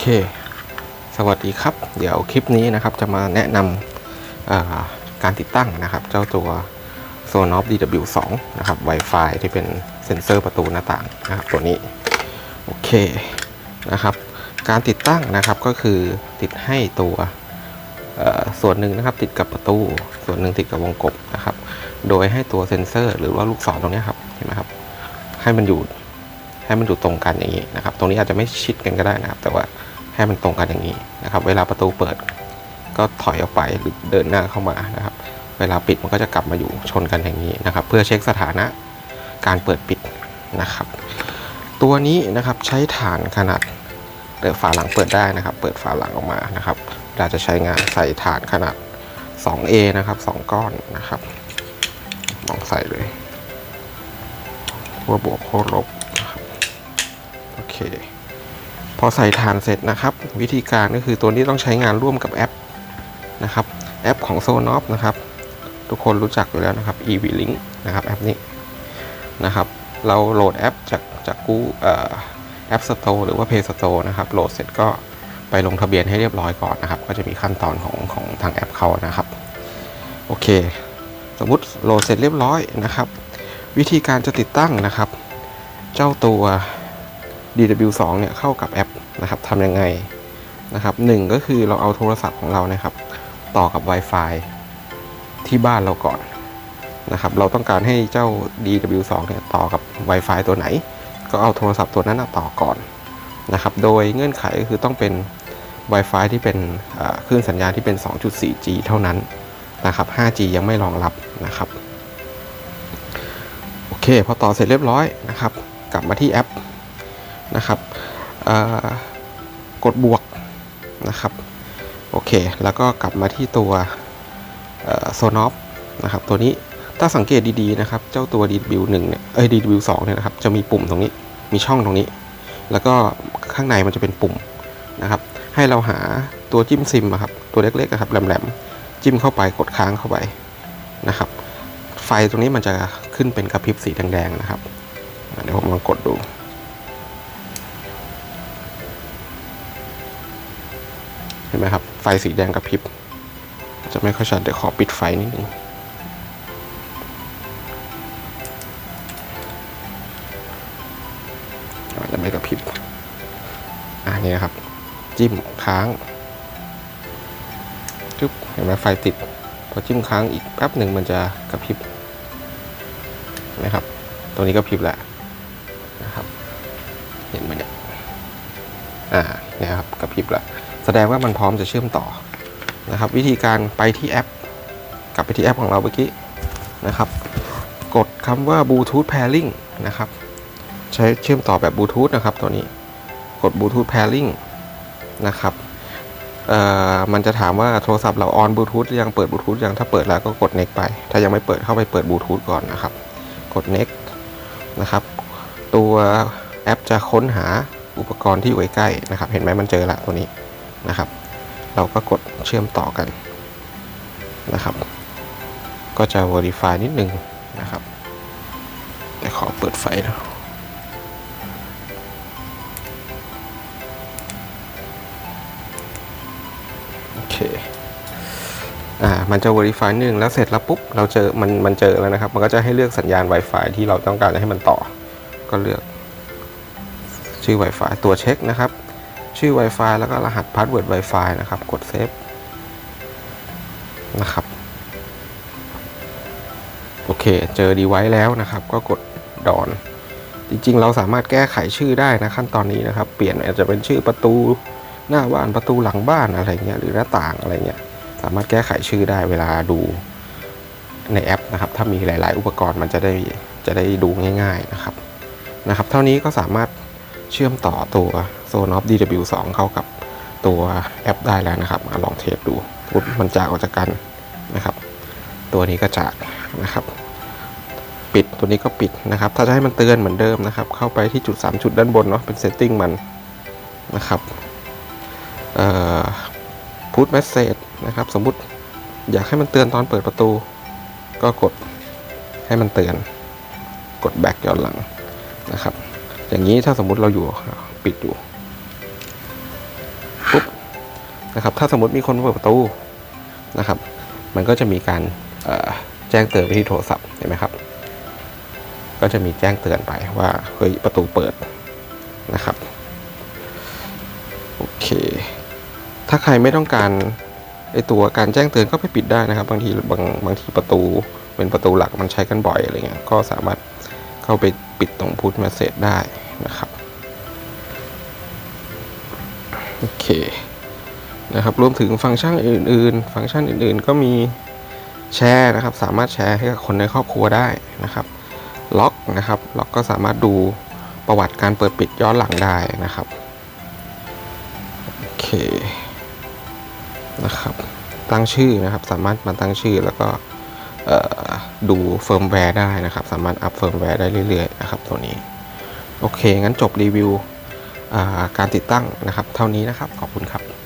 เค สวัสดีครับ เดี๋ยวคลิปนี้นะครับจะมาแนะนำาการติดตั้งนะครับ เจ้าตัว Sonos DW2 นะครับ Wi-Fi ที่เป็นเซ็นเซอร์ประตูหน้าต่างนะครับตัวนี้ โอเคนะครับ การติดตั้งนะครับก็คือติดให้ตัวส่วนหนึ่งนะครับติดกับประตู ส่วนหนึ่งติดกับวงกบนะครับ โดยให้ตัวเซ็นเซอร์ หรือว่าลูกศรตรงนี้ครับเห็นไหมครับให้มันอยู่ ให้มันอยู่ตรงกันอย่างนี้นะครับ ตรงนี้อาจจะไม่ชิดกันก็ได้นะครับ แต่ว่าให้มันตรงกันอย่างนี้นะครับ เวลาประตูเปิด ก็ถอยออกไปหรือเดินหน้าเข้ามานะครับ เวลาปิดมันก็จะกลับมาอยู่ชนกันอย่างนี้นะครับ เพื่อเช็คสถานะการเปิดปิดนะครับ ตัวนี้นะครับใช้ฐานขนาดเปิดฝาหลังเปิดได้นะครับ เปิดฝาหลังออกมานะครับเวลาจะใช้งานใส่ฐานขนาด 2A นะครับ 2 ก้อนนะครับลองใส่เลยขั้วบวกขั้วลบ โอเค พอใส่ฐานเสร็จนะครับ วิธีการก็คือตัวนี้ต้องใช้งานร่วมกับแอปนะครับ แอปของ Sonos นะครับ ทุกคนรู้จักอยู่แล้วนะครับ EV Link นะครับแอปนี้นะครับ เราโหลดแอปจากจากกูแอป Store หรือว่า Play Store นะครับ โหลดเสร็จก็ไปลงทะเบียนให้เรียบร้อยก่อนนะครับ ก็จะมีขั้นตอนของของทางแอปเขานะครับ โอเค สมมุติโหลดเสร็จเรียบร้อยนะครับ วิธีการจะติดตั้งนะครับ เจ้าตัว DW2 เนี่ยเข้ากับแอปนะครับทำยังไงนะครับหนึ่งก็คือเราเอาโทรศัพท์ของเรานะครับ ต่อกับ Wi-Fi ที่บ้านเราก่อนนะครับ เราต้องการให้เจ้า DW2 เนี่ยต่อกับ Wi-Fi ตัวไหน ก็เอาโทรศัพท์ตัวนั้นต่อก่อนนะครับ โดยเงื่อนไขก็คือต้องเป็น Wi-Fi ที่เป็นคลื่นสัญญาณที่เป็น 2.4G เท่านั้นนะครับ 5G ยังไม่รองรับนะครับ โอเค พอต่อเสร็จเรียบร้อยนะครับ กลับมาที่แอป นะครับกดบวกนะครับโอเค แล้วก็กลับมาที่ตัวโซนอฟนะครับตัวนี้ถ้าสังเกตดีๆนะครับ เจ้าตัว DW1 เนี่ยเอ้ย DW2 เนี่ยนะครับจะมีปุ่มตรงนี้มีช่องตรงนี้ แล้วก็ข้างในมันจะเป็นปุ่มนะครับให้เราหาตัวจิ้มซิมอะครับตัวเล็กๆอะครับแหลมๆจิ้มเข้าไปกดค้างเข้าไปนะครับ ไฟตรงนี้มันจะขึ้นเป็นกระพริบสีแดงๆนะครับเดี๋ยวผมลองกดดู เห็นไหมครับ ไฟสีแดงกระพริบ จะไม่ค่อยชัดเดี๋ยวขอปิดไฟนิดนึงอ่าจะไม่กระพริบอ่านี่นะครับ จิ้มค้างจุ๊บเห็นไหมไฟติด พอจิ้มค้างอีกแป๊บหนึ่งมันจะกระพริบนะครับ ตัวนี้ก็พริบแล้วนะครับ เห็นไหมเนี่ยอ่าเนี่ยครับกระพริบแล้ว ดงว่ามันพร้อมจะเชื่อมต่อนะครับ วิธีการไปที่แอป กลับไปที่แอปของเราเมื่อกี้นะครับ กดคำว่า Bluetooth Pairing นะครับ ใช้เชื่อมต่อแบบบลูทูธนะครับตัวนี้กด Bluetooth Pairing นะครับมันจะถามว่าโทรศัพท์เราออนบลูทูธยังเปิดบลูทูธยังถ้าเปิดแล้วก็กด next ไป ถ้ายังไม่เปิดเข้าไปเปิดบลูทูธก่อนนะครับ กด next นะครับ ตัวแอปจะค้นหาอุปกรณ์ที่อยู่ใกล้ๆนะครับ เห็นไหมมันเจอละตัวนี้ นะครับ เราก็กดเชื่อมต่อกันนะครับ ก็จะ verify นิดนึงนะครับแต่ขอเปิดไฟนะโอเคอ่ามันจะ verify นิดนึงแล้วเสร็จแล้วปุ๊บเราเจอมันมันเจอแล้วนะครับ มันก็จะให้เลือกสัญญาณ Wi-Fi ที่เราต้องการจะให้มันต่อก็เลือกชื่อ Wi-Fi ตัวเช็คนะครับ ชื่อ Wi-Fi แล้วก็รหัสพาสเวิร์ด Wi-Fi นะครับ กดเซฟนะครับ โอเค เจอดีไว้แล้วนะครับ ก็กดดอน จริงๆ เราสามารถแก้ไขชื่อได้นะขั้นตอนนี้นะครับ เปลี่ยนอาจจะเป็นชื่อประตูหน้าบ้านประตูหลังบ้านอะไรเงี้ยหรือหน้าต่างอะไรเงี้ยสามารถแก้ไขชื่อได้เวลาดูในแอปนะครับ ถ้ามีหลาย ๆ อุปกรณ์มันจะได้จะได้ดูง่าย ๆนะครับนะครับ เท่านี้ก็สามารถเชื่อมต่อตัว Sonos DW2 เข้ากับตัวแอปได้แล้วนะครับมาลองเทสดูปุ๊บมันจากออกจากกันนะครับ ตัวนี้ก็จากนะครับ ปิดตัวนี้ก็ปิดนะครับ ถ้าจะให้มันเตือนเหมือนเดิมนะครับ เข้าไปที่จุด 3 จุดด้านบนเนาะเป็นเซตติ้งมันนะครับเอ่อพุทเมสเซจนะครับ สมมุติอยากให้มันเตือนตอนเปิดประตู ก็กดให้มันเตือน กดแบ็กย้อนหลังนะครับ อย่างนี้ถ้าสมมุติเราอยู่ปิดอยู่ นะครับ ถ้าสมมติมีคนเปิดประตูนะครับ มันก็จะมีการแจ้งเตือนไปที่โทรศัพท์เห็นไหมครับ ก็จะมีแจ้งเตือนไปว่าเฮ้ยประตูเปิดนะครับโอเค ถ้าใครไม่ต้องการไอตัวการแจ้งเตือนก็ไปปิดได้นะครับ บางทีบางบางทีประตูเป็นประตูหลักมันใช้กันบ่อยอะไรเงี้ยก็สามารถเข้าไปปิดตรงพุท m ม s เ g e ได้นะครับโอเค นะครับรวมถึงฟังก์ชันอื่น ๆ ฟังก์ชันอื่น ๆ ก็มีแชร์นะครับ สามารถแชร์ให้กับคนในครอบครัวได้นะครับ ล็อกนะครับ ล็อกก็สามารถดูประวัติการเปิดปิดย้อนหลังได้นะครับ โอเค นะครับ ตั้งชื่อนะครับ สามารถมาตั้งชื่อแล้วก็ดูเฟิร์มแวร์ได้นะครับ สามารถอัพเฟิร์มแวร์ได้เรื่อยๆนะครับตัวนี้ โอเค งั้นจบรีวิวการติดตั้งนะครับ เท่านี้นะครับ ขอบคุณครับ